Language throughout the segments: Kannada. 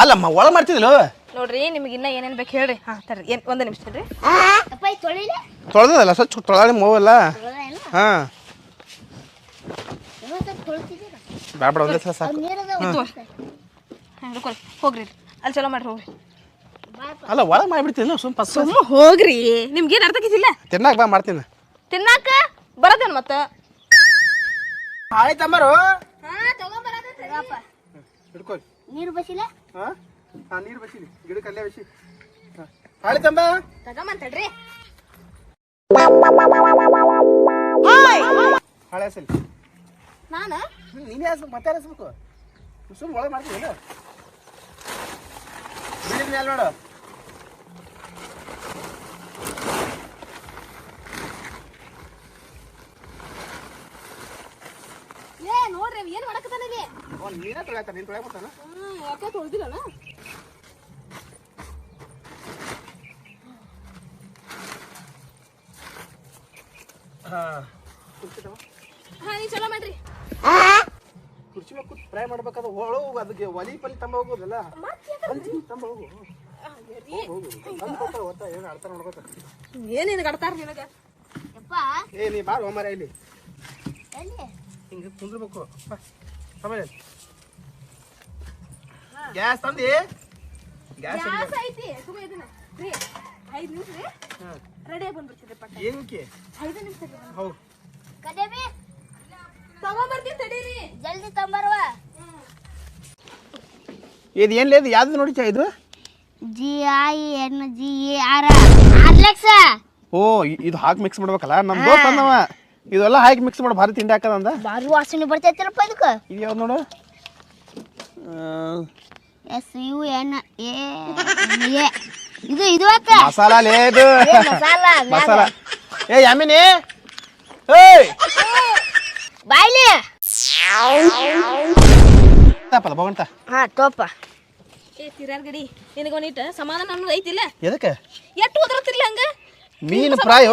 ಅಲ್ಲಮ್ಮ ಒಳ ಮಾಡ್ತಿದ್ಲು? ನೋಡ್ರಿ ನಿಮ್ಗೆ ಇನ್ನ ಏನೇನ್ ಬೇಕು ಹೇಳ್ರಿ. ಹಾ ತರ್ರಿ. ಏನ್ ಒಂದು ನಿಮಿಷ ರೀ ಅಪ್ಪ ಇದು ತೊಳಿಲೆ? ತೊಳೆದಲ್ಲ ಸ್ವಚ್ಛ ತೊಳೆದ ಮೂವಲ್ಲ ತೊಳೆದ ಹಾಂ. ಇವತ್ತು ತೊಳ್ತಿದ್ದೀರ ಬೇಡ ಬೇಡ ಒಂದೇ ಸಲ ಸಾಕು. ನೀರದ ಹಿಡ್ಕೊರಿ ಹೋಗ್ರಿ ಅಲ್ಲಿ ಚಲೋ ಮಾಡ್ರಿ ಹೋಗ್ರಿ. ಅಲ್ಲ ಒಳಗೆ ಮಾಡಿಬಿಡ್ತೀನಿ ಸುಮ್ ಪಸ್ ಸುಮ್ಮ ಹೋಗ್ರಿ. ನಿಮ್ಗೇನ್ ಅರ್ಥ ಆಕೈತಿಲ್ಲ? ತಿನ್ನಾಕ ಬಾ ಮಾಡ್ತೀನಿ. ತಿನ್ನಾಕ ಬರದೇನ್ ಮತ್ತ? ಆಯ್ತಮ್ಮರು ಹಿಡ್ಕೊಳ್ಳಿ ನೀರು ಬಸಿಲ್ಲ ಹಾ? ಹಾಂ ನೀರು ಬಸಿಲಿ. ಗಿಡಕ್ಕೆ ಅಲ್ಲೇ ಬಸಿ. ಹಾಳೆ ತಂಬ? ತಗೊಂಬಂತಡ್ರಿ ಹಾಳೆ ಹಸಲಿ. ನಾನು? ನೀನೇ ಹಸ್ಬೇಕು ಮತ್ತೆ ಹಸ್ಬೇಕು? ಸುಮ್ಮನೆ ಒಳಗೆ ಮಾಡ್ತೀನಿ ಬಿಳಿದ ಮೇಲೆ ನೋಡು. ಏ ನೋಡ್ರಿ ಏನು ಅವ್ನು ನೀನೇ ತೊಳೆಯತ್ತ ನೀನು ತೊಳೆಯ ಬರ್ತಾನ? ಹ್ಮ್ ಯಾಕೆ ತೊಳ್ದಿಲ್ಲನ ಹಾಂ. ಹಾ ನೀ ಚಲೋ ಮಾಡ್ರಿ. ಕುರ್ಚಿ ಮೇಲೆ ಕೂತ್ ಫ್ರೈ ಮಾಡ್ಬೇಕಾದ್ರೆ ಅದಕ್ಕೆ ಒಲಿ ಪಲಿ ತಂಬ ಹೋಗೋದಲ್ಲ. ತಂಬ ಹೋಗು. ಏನೇನು ಕಡ್ತಾರ ನಿನಗ ಯಪ್ಪ. ಏ ನೀ ಬಾರ ಹೋಮರ ಇಲ್ಲಿ. ಹಿಂಗೆ ಕುಂದ್ರಬೇಕು. ಸಮಯ ಗ್ಯಾಸ್ ತಂದಿ? ಗ್ಯಾಸ್ ಗ್ಯಾಸ್ ಐತಿ. ಸುಮ್ಮ ಇದನ್ನ. ರೀ ಐದು ನಿಮಿಷ ರೀ. ರೆಡಿ ಆಗಿ ಬಂದ್ಬಿಡ್ತೀರಿ ಪಟ್ಟ. ಏನಕ್ಕೆ? ಐದು ನಿಮಿಷ ರೀ. ಹೌದು. ಕದೇವಿ ತಗೊಂಬರ್ತೀನಿ ತಡೀರಿ ಜಲ್ದಿ ತಂಬರ್ವ ಇದು ಏನು లేదు ಯಾವ್ದು ನೋಡಿ ಚಾ ಇದು? G I N G A R O ಇದು ಹಾಕಿ ಮಿಕ್ಸ್ ಮಾಡ್ಬೇಕಲ್ಲ? ನಮ್ಮ ದೋಸ್ತ ಅಂದವ. ಇದೆಲ್ಲ ಹಾಕಿ ಮಿಕ್ಸ್ ಮಾಡಿ. ಭಾರಿ ತಿಂಡಿ ಹಾಕದಂದ ಬಾರಿ ವಾಸನೆ ಇದಕ್ಕೆ. ಇದು ಯಾವ್ದು ನೋಡು? ಆ, S U N A A ಇದು ಇದು ಅಕ್ಕ ಮಸಾಲ ಲೇ ಇದು ಏ, ಮಸಾಲ ಮ್ಯಾಗ. ಮಸಾಲ ಏ ಯಾಮಿನಿ ಏಯ್ ಬಾಯ್ಲಿ ತಪ್ಪಲ್ಲ ಭಗವಂತ ಹಾ ತೋಪ ಏ ತಿರ್ಯಾರ್ ಗಡಿ ನಿನಗೊಂದಿಟ್ಟು ಸಮಾಧಾನ ಅನ್ನೋದು ಐತಿಲ್ಲ ಎದಕ್ಕೆ ಎಷ್ಟು ಓದ್ರತಿರ್ಲಿ ಹಂಗ ಮೀನು ಫ್ರಾಯ್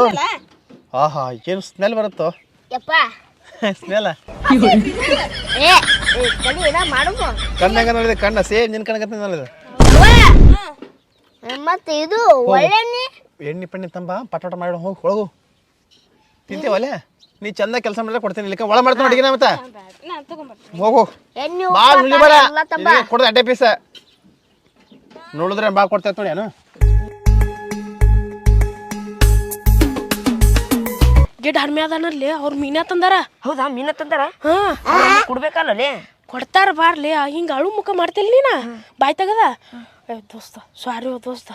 ಆಹಾ ಏನು ಸ್ಮೆಲ್ ಬರುತ್ತೋ ಯಪ್ಪ ಸ್ಮೆಲ್. ಕಣ್ಣಾಗ ನೋಡಿದೆ ಕಣ್ಣ ಸೇಮ್ ನಿನ್ ಕಣ್ಣಗತ್ತೆ ನೋಡಿದೆ. ಮತ್ತೆ ಇದು ಒಳ್ಳೆಣ್ಣೆ ಎಣ್ಣೆ? ಪಣ್ಣೆ ತಂಬ ಪಟಾಟ ಮಾಡಿ ಹೋಗಿ ಹೊಳಗು ತಿಂತೀವಲ್ಲ ನೀ ಚಂದ ಕೆಲಸ ಮಾಡಿದ್ರೆ ಕೊಡ್ತೀನಿ ಇಲ್ಲಿಕ ಒಳ ಮಾಡ್ತಾನೆ ಅಡಿಗೆ ಮತ್ತೆ. ಹೋಗು ಎಣ್ಣೆ ಭಾಳ ಉಪ್ಪು ಕೊಡ್ದ ಅಡ್ಡೆ ಪೀಸ. ನೋಡಿದ್ರೆ ಭಾಳ ಕೊಡ್ತೇನೆ ನೋಡಿ ಏನು? ಗಿಡ ಹರ್ಮಿ ಅದಾನಲ್ಲಿ ಅವ್ರು ಮೀನ ತಂದಾರ? ಹೌದಾ ಮೀನ ತಂದಾರ? ಹಾ. ಕೊಡ್ಬೇಕಲ್ಲ ಕೊಡ್ತಾರ ಬಾರ್ಲಿ ಹಿಂಗ ಅಳು ಮುಖ ಮಾಡ್ತಿಲ್ಲ ನೀನ? ಬಾಯ್ ತಗದ? ಏ ದೋಸ್ತ ಸಾರಿ ಓ ದೋಸ್ತ.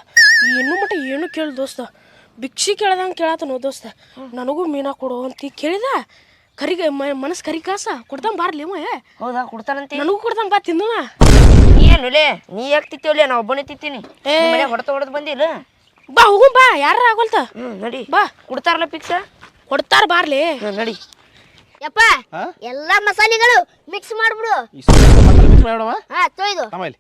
ಏನು ಮಟ್ಟ ಏನು ಕೇಳಿ ದೋಸ್ತ. ಭಿಕ್ಷಿ ಕೇಳ್ದಂಗೆ ಕೇಳತ್ತನೋ ದೋಸ್ತ. ನನಗೂ ಮೀನಾ ಕೊಡು ಅಂತ ಕೇಳಿದ? ಕರಿಗ ಮನಸ್ಸು ಕರಿ ಕಾಸ? ಕೊಡ್ತಾನ ಬಾರ್ಲಿ ಅವ ಏ. ಹೌದಾ ಕೊಡ್ತಾರಂತೆ? ನನಗೂ ಕೊಡ್ತಾನ ಬಾ ತಿಂದನ? ಏನುಲೇ ನೀ ಯಾಕೆ ತಿತ್ತೀವಲೇ ನಾ ಒಬ್ಬನೇ ತಿತ್ತೀನಿ ಮನೆ ಹೊಡೆತ ಹೊಡೆದು ಬಂದಿಲ್ಲ ಬಾ ಹೋಗು ಬಾ. ಯಾರ ಆಗೋಲ್ತ? ಹ್ಞೂ ನಡಿ. ಬಾ. ಕೊಡ್ತಾರಲ್ಲ ಪಿಕ್ಸ ಕೊಡ್ತಾರ ಬಾರ್ಲಿ. ನಡಿ. ಯಪ್ಪ ಎಲ್ಲಾ ಮಸಾಲೆಗಳು ಮಿಕ್ಸ್ ಮಾಡ್ಬಿಡು. ಮಿಕ್ಸ್ ಮಾಡೋಣ ಹಾ ತೊಯ್ದು. ಆಮೇಲೆ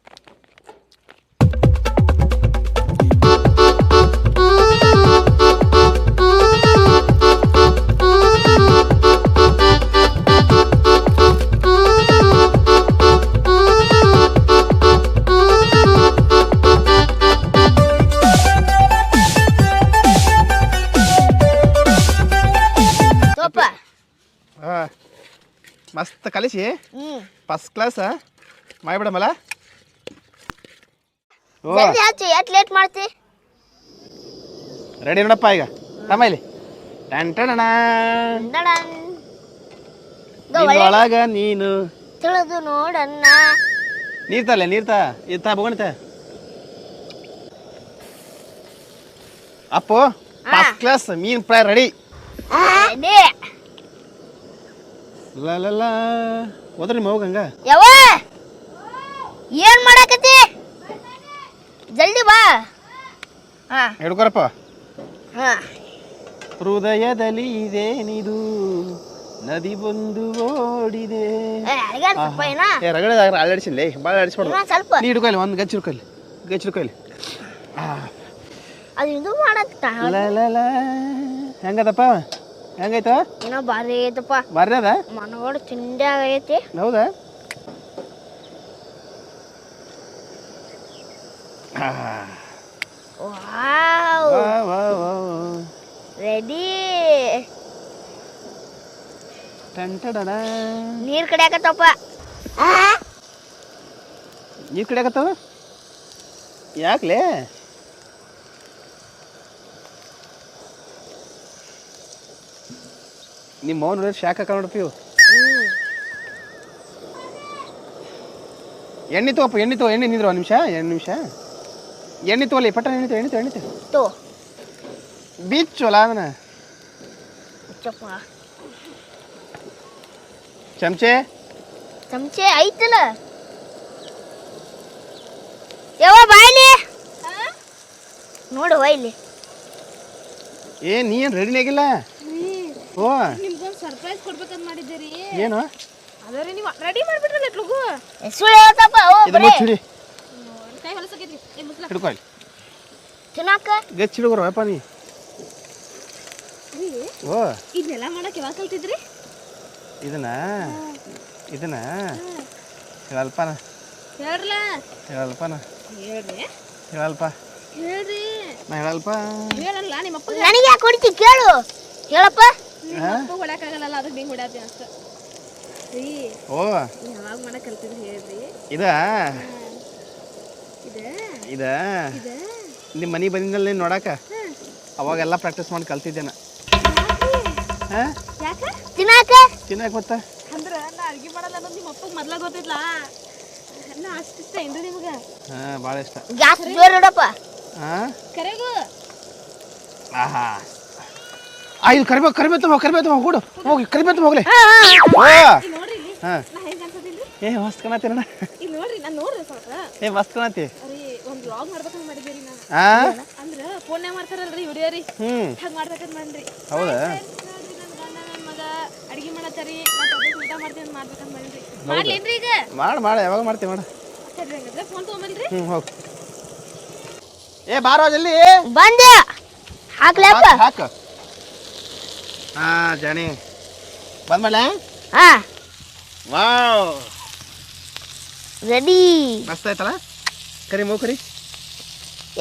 ಮಸ್ತ್ ಕಲಿಸಿ. ಫಸ್ಟ್ ಕ್ಲಾಸ್ ಮಾಡಿಬಿಡಮಲ್ಲ ಜಲ್ದಿ ಹಚ್ಚು ಎಟ್ ಲೇಟ್ ಮಾಡ್ತಿ? ರೆಡಿ ನೋಡಪ್ಪ ಈಗ. ತಮ್ಮ ಇಲ್ಲಿ. ಟನ್ ಟಣ ದಡನ್. ಒಳಗ ನೀನು. ತಿಳಿದು ನೋಡಣ್ಣ. ನೀರ್ ನೀರ್ತ. ಇತ್ತ ತಾ ಇದು ಅಪ್ಪು ಫಸ್ಟ್ ಕ್ಲಾಸ್ ಮೀನ್ ಫ್ರೈ ರೆಡಿ ರೆಡಿ. ಲಲ್ಲ ಹೋದ್ರಿ ನಿಮ್ಮ ಹೋಗಂಗ ಯವ್ವ! ಏನ್ ಮಾಡಾಕತ್ತಿ? ಜಲ್ದಿ ಬಾ. ಹಾ. ಹಿಡ್ಕೊರಪ್ಪ. ಹಾ. ಹೃದಯದಲ್ಲಿ ಇದೇನಿದು? ನದಿ ಬಂದು ಓಡಿದೆ. ಏ, ಅಡ್ಗೆ ಸ್ವಲ್ಪ ಏನ ಏ ರಗಡೆ ಅಲ್ಲಾಡಿಸಿಲ್ಲ ಭಾಳ ಆಡಿಸ್ಬಾರ್ದು ಇನ್ನೊಂದ್ ಸ್ವಲ್ಪ. ನೀ ಹಿಡ್ಕೊಯ್ಲಿ ಒಂದು ಗಚ್ಚ ಹಿಡ್ಕೊಲ್ಲಿ ಗಚ್ಚ ಹಿಡ್ಕೊಲ್ಲಿ ಅದು ಇದು ಮಾಡತ್ತ ಹೆಂಗದಪ್ಪ? ಹೆಂಗೈತ? ಏನೋ ಬಾರಿ ಐತಪ್ಪ. ಬರ್ರಿ ಅದ? ಮನಗೋಡು ತಿಂಡಿ ಆಗೈತಿ. ಹೌದಾ? ವಾವ್. ರೆಡಿ. ಟಂಟಡಡ ನೀರ್ ಕಡಿಯಾಕತ್ತಪ್ಪ. ನೀರ್ ಕಡಿಯಾಕತ್ತವ? ಯಾಕ್ಲೆ? ನಿಮ್ಮ ಮೌನ ಶಾಖ ನೋಡಪ್ಪ ಇವು ಎಣ್ಣೆ ತೋಪ ಎಣ್ಣೆ ತೋ ಎಣ್ಣೆ ನಿಂದ್ರು ಒಂದು ನಿಮಿಷ ಎರಡು ನಿಮಿಷ. ಎಣ್ಣೆ ತೋಲಿ ಪಟ್ಟ ಎಣ್ಣೆ ತೋ ಎಣ್ಣೆ ತೋ ಎಣ್ಣೆ ತೋ. ತೋ ಬಿಚ್ಚೋಲ ಅದನ್ನ ಚಮಚೆ. ಚಮಚೆ ಐತಲ್ಲ. ಬಾಯ್ಲಿ ನೋಡು ಏ ನೀ ಏನು ರೆಡಿನೇ ಆಗಿಲ್ಲ? ಓ. ಸರ್ಪ್ರೈಸ್ ಕೊಡ್ಬೇಕಂತ ಮಾಡಿದ್ದೆ ರೀ ಏನು? ಅದೇ ರೀ ನೀವು ರೆಡಿ ಮಾಡ್ಬಿಟ್ರಲ್ಲ ಇಟ್ಲಗು ಸುಳ್ಳು ಹೇಳ್ತಪ್ಪ ಓ ಇದು ಬರೀ. ಮುಚ್ಚಿಡಿ. ಕೈ ಹೊಲಸಕೈತ್ರಿ. ಏ ಮುಸ್ಲ. ಹಿಡ್ಕೊ ಇಲ್ಲಿ. ತಿನ್ನಾಕ? ಗಚ್ಚಿ ಹಿಡ್ಕೊರಪ್ಪ ನೀ. ಓ. ಇದನ್ನೆಲ್ಲ ಮಾಡಕ್ಕೆ ಯಾವಾಗ ಕಲ್ತಿದ್ರಿ? ಇದನ್ನ? ಇದನ್ನ? ಹೇಳಲ್ಪನ ಹೇಳ್ರಲ್ಲ. ಹೇಳಲ್ಪನ ಹೇಳ್ರಿ. ಹೇಳಲ್ಪ. ಹೇಳ್ರಿ. ನಾ ಹೇಳಲ್ಪ. ಹೇಳಲ್ಲ ನಿಮ್ಮ ಅಪ್ಪ ನನಗೆ ಯಾಕೆ ಹೊಡಿತಿ ಕೇಳು. ಹೇಳಪ್ಪ. ಹೊಡ್ಯಾಕಾಗಲ್ಲ ಅದಕ್ಕೆ ಹಿಂಗೆ ಹೊಡ್ಯಾತಿ ಅಷ್ಟ. ರೀ ಓ. ಯಾವಾಗ ಮಾಡಕ್ ಕಲ್ತಿದ್ರಿ ಹೇಳ್ರಿ. ಇದ? ಇದೆ? ಇದ? ಇದೆ? ನಿಮ್ಮ ಮನೆ ಬಂದಿದ್ದಲ್ಲ ನೀನು ನೋಡಾಕ? ಅವಾಗೆಲ್ಲ ಪ್ರಾಕ್ಟೀಸ್ ಮಾಡಿ ಕಲ್ತಿದ್ದೇನ. ಹಾ? ಯಾಕ? ತಿನ್ನಾಕ? ತಿನ್ನಕ್ ಮತ್ತ? ಅಂದ್ರೆ ನಾ ಅಡ್ಗೆ ಮಾಡಲ್ಲ ಅನ್ನೋದು ನಿಮ್ಮ ಅಪ್ಪಗೆ ಮೊದ್ಲ ಗೊತ್ತಿಲ್ಲ ನಾ ಅಷ್ಟು ಇಷ್ಟ ಏನ್ರಿ ನಿಮ್ಗೆ? ಹಾ ಭಾಳ ಇಷ್ಟ. ಗ್ಯಾಸ್ ಜೋರ್ ಇಡಪ್ಪ ಹಾ? ಕರೆಗೂ. ಆಹಾ. ಆ ಇದು ಕರಿಬೇಕು ಕರಿಬೇಕು ತಗೋ ಕರಿಬೇಕು ತಗೋ ಕೊಡು ಹೋಗಿ ಕರಿಬೇಕು ಹೋಗ್ಲಿ. ಓ ಇಲ್ಲಿ ನೋಡ್ರಿ. ಇಲ್ಲಿ ಹಾ. ನಾ ಹೆಂಗ್ ಅನ್ಸತಿಲ್ರಿ ಏ ಮಸ್ತ್ ಕಾಣತ್ತೀರಣ್ಣ ಏ ಮಸ್ತ್ ಕಾಣತ್ತಿ. ಹಾ ಹೌದಾ? ಮಾಡು ಮಾಡು ಯಾವಾಗ ಮಾಡ್ತೀವಿ ಮಾಡ. ಹ್ಞೂ ಹೋಗಿ. ಏ ಬಾರೋ ಬಂದೆ. ಹಾಕ್ಲಪ್ಪ. ಹಾಕು. ಹಾ ಜಾಣಿ. ಬಂದ್ಮೇಲೆ? ಹಾ. ವಾವ್. ರೆಡಿ. ಮಸ್ತ್ ಆಯ್ತಲ್ಲ? ಕರಿ ಮೂ ಕರಿ.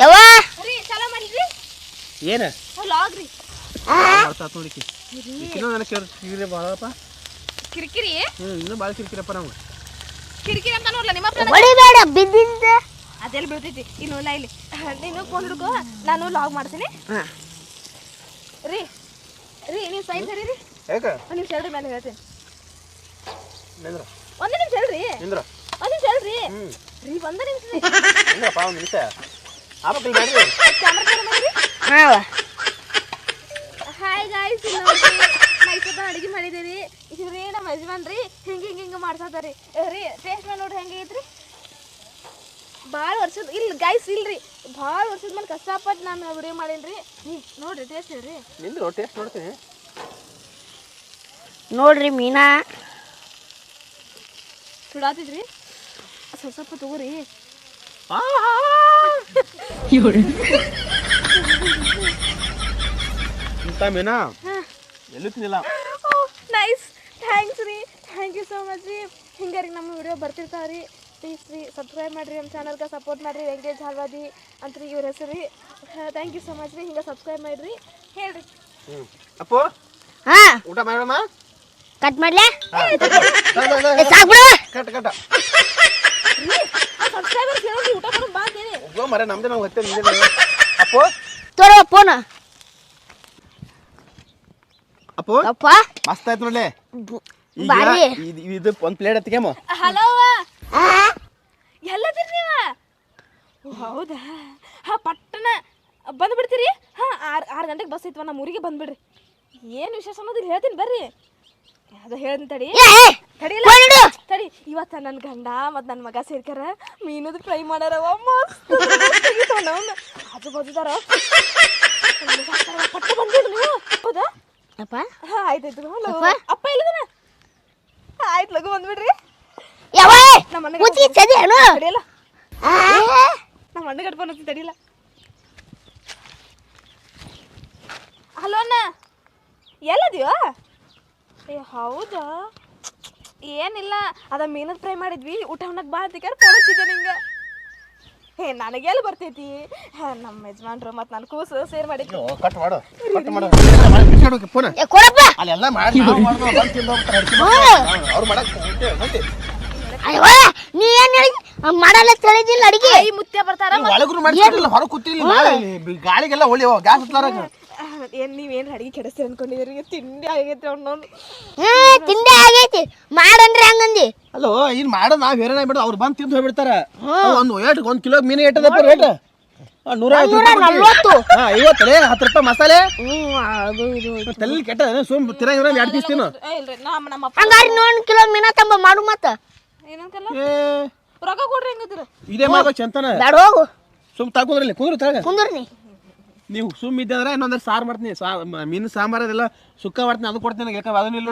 ಯವ್ವ. ರೀ ಚಲೋ ಮಾಡಿದ್ರಿ? ಏನು? ನೋಡಿಕಿ. ಇನ್ನೂ ನನಗೆ ಕಿರಿ ಭಾಳಪ್ಪ ಕಿರಿಕಿರಿ? ಹ್ಞೂ ಇನ್ನೂ ಭಾಳ ಕಿರಿಕಿರಪ್ಪ ನಮ್ಗೆ. ಕಿರಿಕಿರಿ ಅಂತ ನೋಡ್ಲ ನಿಮ್ಮ ಅಪ್ಪ ಹೊಡಿಬೇಡ ಬಿದ್ದಿಂದ ಅದೆಲ್ಲ ಬೀಳ್ತೈತಿ. ಇನ್ನು ನೋಡ್ಲ ಇಲ್ಲಿ. ನೀನು ಫೋನ್ ಹಿಡ್ಕೋ ನಾನು ಲಾಗ್ ಮಾಡ್ತೀನಿ. ರೀ ಸೈನ್ ಸರಿ ರೀ ಯಾಕೆ? ನಿಮಿಷ ಹೇಳ್ರಿ ಮೇಲೆ ಹೇಳ್ತೀನಿ. ನಿಂದ್ರ. ಒಂದು ನಿಮಿಷ ಹೇಳ್ರಿ. ನಿಂದ್ರ. ಒಂದು ನಿಮಿಷ ಹೇಳ್ರಿ. ರೀ ಒಂದು ನಿಮಿಷ ರೀ. ನಿಂದ್ರಪ್ಪ ಒಂದು ನಿಮಿಷ. ಕ್ಯಾಮ್ರಾ ಮಾಡಿರಿ ಹಾವ ಹಾಯ್ ಗಾಯ್ಸ್ ನೋಡಿ. ಇಷ್ಟೊತ್ತ ಅಡಿಗೆ ಮಾಡಿದ್ದೀರಿ. ಇವ್ರಿ ರೀ ನಮ್ಮ ಯಜಮಾನ್ ರೀ ಹಿಂಗೆ ಹಿಂಗೆ ಹಿಂಗೆ ಮಾಡ್ಸತ್ತಾರಿ ರೀ ಟೇಸ್ಟ್ ಮಾಡಿ ನೋಡ್ರಿ ಹೆಂಗೆ ಐತ್ರಿ. ಭಾಳ ವರ್ಷದ ಇಲ್ಲ ಗಾಯ್ಸ್ ಇಲ್ರಿ. ಭಾಳ ವರ್ಷದ ಮೇಲೆ ಕಷ್ಟಪಟ್ಟು ನಾನು ವಿಡಿಯೋ ಮಾಡೀನಿ ರೀ ನೋಡ್ರಿ ಟೇಸ್ಟ್ ಹೇಳ್ರಿ. ನಿಂದ್ರು ಟೇಸ್ಟ್ ನೋಡ್ತೀನಿ. ನೋಡ್ರಿ ಮೀನಾ. ಸುಡಾತಿದ್ರಿ ಸ್ವಲ್ಪ ಸ್ವಲ್ಪ ತಗೋರಿ. ಇಂತ ಮೀನಾ? ಎಲ್ಲೂ ತಿನ್ನಿಲ್ಲ ನೈಸ್. ಥ್ಯಾಂಕ್ಸ್ ರೀ. ಥ್ಯಾಂಕ್ ಯು ಸೋ ಮಚ್ ರೀ. ಹಿಂಗೆ ರೀ ನಮ್ಮ ವಿಡಿಯೋ ಬರ್ತಿರ್ತಾವೆ ರೀ. ಪ್ಲೀಸ್ ರೀ ಸಬ್ಸ್ಕ್ರೈಬ್ ಮಾಡಿರಿ. ನಮ್ಮ ಚಾನಲ್ಗೆ ಸಪೋರ್ಟ್ ಮಾಡಿರಿ. ವೆಂಕಟೇಶ್ ಹಲ್ವಾದಿ ಅಂತ ರೀ ಇವ್ರ ಹೆಸರು ರೀ. ಥ್ಯಾಂಕ್ ಯು ಸೊ ಮಚ್ ರೀ. ಹಿಂಗೆ ಸಬ್ಸ್ಕ್ರೈಬ್ ಮಾಡಿರಿ. ಹೇಳ್ರಿ. ಅಪ್ಪು? ಹಾ. ಊಟ ಮಾಡೋಣ? ಕಟ್ ಮಾಡ್ಲೆ? ಸಾಕ್ ಬಿಡು. ಕಟ್ ಕಟ್ ಮರೆ ನಮ್ದೇ ನಾವು ಹತ್ತೆ ನಿಂದೆ ಅಪ್ಪು? ತೋರೋ ಫೋನ್. ಅಪ್ಪು? ಅಪ್ಪ? ಮಸ್ತ್ ಆಯ್ತು ನೋಡ್ಲೆ. ಬಾರಿ. ಇದು ಒಂದ್ ಪ್ಲೇಟ್ ಎತ್ತಿಗೆಮ್ಮ ಹಲೋ ಎಲ್ಲದಿರಿ ನೀವ ಓ, ಹಾ ಹಾಂ ಬಂದ್ಬಿಡ್ತೀರಿ? ಹಾಂ ಆರು ಆರು ಗಂಟೆಗೆ ಬಸ್ ಐತವ ನಮ್ಮ ಊರಿಗೆ ಬಂದ್ಬಿಡ್ರಿ. ಏನು ವಿಶೇಷ ಅನ್ನೋದು ಇಲ್ಲಿ ಹೇಳ್ತೀನಿ ಬರ್ರಿ. ಅದು ಹೇಳ್ತೀನಿ ತಡಿ. ಇಡು ತಡಿ ಇವತ್ತ ನನ್ನ ಗಂಡ ಮತ್ತು ನನ್ನ ಮಗ ಸೇರ್ಕಾರ ಮೀನದು ಫ್ರೈ ಮಾಡ್ಯಾರ ಮಸ್ತ್. ಆಜು ಬಾಜುದಾರ ಪಟ್ಟ ಬಂದಿದ್ರು ನೀವು. ಹೌದಾ? ಅಪ್ಪ? ಹಾಂ ಆಯ್ತಾಯ್ತು ಅಪ್ಪ? ಇಲ್ಲದನ ಆಯ್ತು ಲಗು ಬಂದ್ಬಿಡ್ರಿ. ನಮ್ಮ ಅಣ್ಣ ತಡಿಯಲ್ಲ ನಮ್ಮ ಅಣ್ಣ ಅನ್ನೋದು ತಡಿಯಲ್ಲ ಹಲೋ ಅಣ್ಣ. ಎಲ್ಲದಿಯೋ? ಏ ಹೌದಾ? ಏನಿಲ್ಲ ಅದ ಮೀನದ ಫ್ರೈ ಮಾಡಿದ್ವಿ ಊಟ ಉಣ್ಣಕ್ಕೆ ಬಾ ಅಂತ ಫೋನ್ ಹಚ್ಚಿದ್ದೆ ನಿಂಗೆ. ಹೇ ನನಗೆಲ್ಲ ಬರ್ತೈತಿ? ಹಾ, ನಮ್ಮ ಯಜಮಾನ್ರು ಮತ್ತು ನನ್ನ ಕೂಸು ಸೇರ್ ಮಾಡಿ. ಕಟ್ ಮಾಡು ಕಟ್ ಮಾಡು. ಫೋನ್ ಏ ಕೊಡಪ್ಪ. ಅಲ್ಲೆಲ್ಲ ಮಾಡಿ ನಾವು ಮಾಡ್ದೋ ಬಂದು ತಿಂದು ಹೋಗ್ತಾರೆ ಅಡ್ಗೆ ಅವ್ರು ಮಾಡಕ್ ಹೊಂಟೆ, ಹೊಂಟೆ. ಅಯ್ಯೋ ನೀ ಏನ್ ಹೇಳಿ ಮಾಡಲ್ಲ ತಿಳಿದಿಲ್ಲ ಅಡಿಗೆ? ಈ ಮುತ್ಯ ಬರ್ತಾರ ಒಳಗ್ರು ಹೊರಗೆ ಕೂತಿಲ್ಲ ಗಾಳಿಗೆಲ್ಲ ಒಳ್ಳೆ ಗ್ಯಾಸ್ ಹತ್ಲಾರಾಗ ಏನ್ ನೀವೇನ್ ಅಡಿಗೆ ಕೆಡಿಸ್ತೀರಿ ಅನ್ಕೊಂಡಿದ್ರಿ? ತಿಂಡಿ ಆಗೈತೆ ಅವ್ನು ತಿಂಡಿ ಆಗೈತಿ. ಮಾಡನ್ರಿ ಹಂಗಂದಿ? ಅಲ್ಲೋ ಇನ್ ಮಾಡೋದು ನಾವ್ ಹೇರಣ ಬಿಡು ಅವ್ರು ಬಂದು ತಿಂದು ಹೋಗ್ಬಿಡ್ತಾರ. ಒಂದು ಏಟ್ ಒಂದ್ ಕಿಲೋ ಮೀನು ಏಟದಪ್ಪ ರೇಟ್ ನೂರ ಐವತ್ತು ನಲ್ವತ್ತು. ಹಾ ಐವತ್ತಲೇ ಹತ್ತು ರೂಪಾಯಿ ಮಸಾಲೆ? ಅದು ಇದು ತಲೆ ಕೆಟ್ಟ ಸುಮ್ ತಿರಂಗಿರ ಎರಡು ಪೀಸ್ ತಿನ್ನು. ಹಂಗಾರಿ ನೋಡ್ ಕಿಲೋ ಮೀನಾ ತಂಬ ಮಾಡು ಮತ್ತ. ಏನಂತಲ್ಲ? ಏ. ರೊಕ್ಕ ಕೊಡ್ರಿ ಹೆಂಗತ್ತೀರ ಇದೇ ಮಾಡ್ಬೇಕು ಚಂತನ. ಹೋಗು. ಸುಮ್ ತಾಕುದ್ರಲ್ಲಿ ಕುಂದ್ರು ತಳಗ ಕುಂದ್ರ ನೀ ನೀವು ಸುಮ್ ಇದ್ದಂದ್ರೆ ಇನ್ನೊಂದ್ರೆ ಸಾರು ಮಾಡ್ತೀನಿ. ಸಾ ಮ- ಮೀನು ಸಾಂಬಾರ್ ಅದೆಲ್ಲ ಸುಕ್ಕ ಮಾಡ್ತೀನಿ ಅದು ಕೊಡ್ತೀನಿ ಯಾಕಂದ್ರೆ ಅದನ್ನ ಇಲ್ಲ.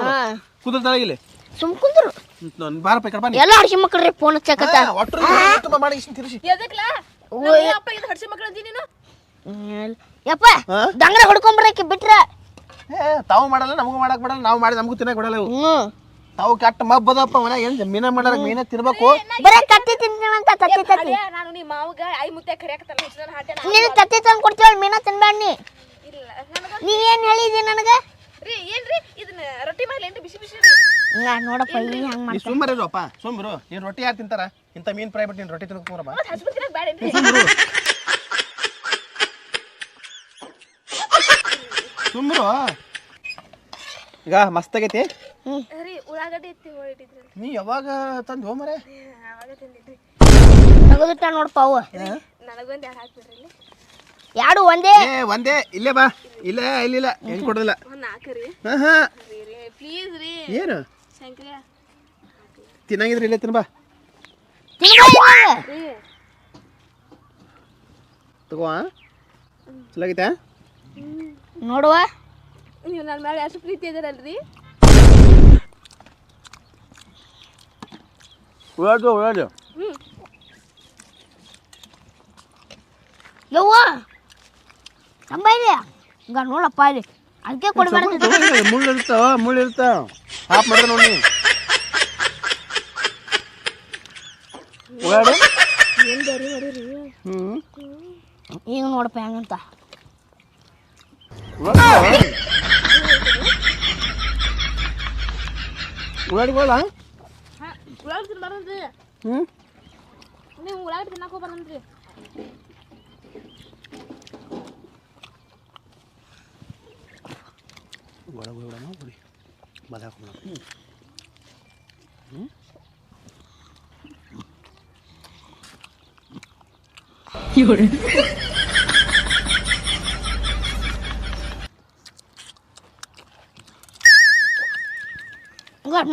ಕುದ್ರ ತಳಗಿಲ್ಲಿ ಸುಮ್ ಕುಂದ್ರು. ನಾನು ಬಾರಪ್ಪ ಈ ಕಡೆ ಬನ್ನಿ ಎಲ್ಲ ಹಡ್ಸಿ ಮಕ್ಕಳ್ರಿ ಫೋನ್ ಹಚ್ಚಕತ್ತ? ಹಾ, ಒಟ್ರು ತುಂಬ ಮಾಡಿ ಇಷ್ಟು ತಿರ್ಸಿ. ಎದಕ್ಲಾ? ಅಪ್ಪ ಇದು ಹಡ್ಸಿ ಮಕ್ಳು ಅಂತೀನಿ ನೀನು? ಹ್ಮ್. ಯಪ್ಪ ಹಾ? ದಂಗ್ರ ಹೊಡ್ಕೊಂಬರಕ್ಕೆ ಬಿಟ್ರ? ಏ ತಾವು ಮಾಡಲ್ಲ ನಮಗೂ ಮಾಡಕ್ ಬಿಡಲ್ಲ ನಾವು ಮಾಡಿ ನಮಗೂ ತಿನ್ನಕ್ ಬಿಡಲ್ಲ ಇವು. ಹ್ಮ್. ತಾವು ಕೆಟ್ಟ ಮಬ್ಬದಪ್ಪ ಮನೆ ಏನ್ ಮೀನ ಮಾಡಾರ ಮೀನ ತಿನ್ಬೇಕು? ಬರೇ ತತ್ತಿ ಅಂತ ತತ್ತಿ ತತ್ತಿ. ನಾನು ನಿಮ್ಮ ಮಾವಗ ಐ ಮುತ್ತೆ ಕರಿಯಾಕತ್ತಲ್ಲ ಹೆಚ್ಚು ಹಾಟೆ ನೀನು ತತ್ತಿ ತಂದು ಕೊಡ್ತೀವಲ್ಲ ಮೀನ ತಿನ್ಬೇಡ ನೀ? ಇಲ್ಲ ನೀ ಏನ್ ಹೇಳಿದಿ ನನಗ? ರೀ ಏನ್ರಿ? ಇದನ್ನ ರೊಟ್ಟಿ ಮಾಡ್ಲೇನ್ರಿ ಬಿಸಿ ಬಿಸಿ ರೀ. ಹಿಂಗ ನೋಡಪ್ಪ ಇಲ್ಲಿ ಹಂಗ ನೀ ಮಾಡ್ತಾನೆ ಸುಮ್ಮರಿರಪ್ಪ ಸುಮ್ಮರು ನೀನ್ ರೊಟ್ಟಿ ಯಾರು ತಿಂತಾರ? ಇಂತ ಮೀನ್ ಫ್ರೈ ಬಿಟ್ಟು ನೀನ್ ರೊಟ್ಟಿ ತಿನ್ಕೊಂಬರಪ್ಪ ಮತ್ತೆ ಹಚ್ಬಿಡ್ತೀರ ಬ್ಯಾಡೇನ್ರಿ ಸುಮ್ಮರು ಈಗ ಮಸ್ತ್ ಆಗೈತಿ? ರೀ ಉಳ್ಳಾಗಡ್ಡಿ ನೀ ಯಾವಾಗ ತಂದು ಹೋಮರೆ ಅವಾಗ ತಿಂದಿದ್ರಿ ತಗದಿಟ್ಟ ನೋಡಪ್ಪ ಅವು. ನನಗೊಂದು ಯಾರು ಹಾಕ್ಬಿಡ್ರಿ ಇಲ್ಲಿ ಯಾಡು ಒಂದೇ? ಏ ಒಂದೇ. ಇಲ್ಲೇ ಬಾ. ಇಲ್ಲ ಇಲ್ಲಿಲ್ಲ. ಹೆಂಗ್ ಕೊಡೋದಿಲ್ಲ. ಒಂದು ನಾಲ್ಕು ರೀ ಹಾ ಹಾ. ರೀ ರೀ. ಪ್ಲೀಸ್ ರೀ. ಏನು? ಶಂಕ್ರಿಯ. ತಿನ್ನಂಗಿದ್ರೆ ಇಲ್ಲೇ ತಿನ್ಬಾ. ಬಾ ರೀ. ತಗೋ ಚಲೋ ಆಗೈತಾ ನೋಡುವ. ನೀವು ನನ್ನ ಮೇಲೆ ಎಷ್ಟು ಪ್ರೀತಿ ಉಳ್ಳಾಡು ಯವ್ವ ನಮ್ಮ ಇದೆ ಹಿಂಗ ನೋಡಪ್ಪ ಇಲ್ಲಿ ಅದಕ್ಕೆ ಕೊಡ್ಬೇಡ ಮುಳ್ಳು ಇರ್ತಾವ ಮುಳ್ಳು ಇರ್ತಾವ ನೋಡಿ ಈಗ ನೋಡಪ್ಪ ಹೆಂಗಂತ ಉಳ್ಳಾಗಡ್ಡಿ ತಿನ್ಬಾರ್ದ್ರಿ ಹ್ಮ್ ನೀವು ಉಳ್ಳಾಗಡ್ಡಿ ತಿನ್ನಕ್ಕೆ ಹೋಗ್ಬಾರ್ದ್ರಿ ಒಳಗೆ ಹೋಗ್ಬಿಡೋಣ ಬಿಡಿ ಬಲ ಹಾಕ್ಬಿಡೋಣ ಈಗ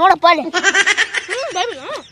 ನೋಡಪ್ಪ ಅಲ್ಲಿ ಹ್ಞೂ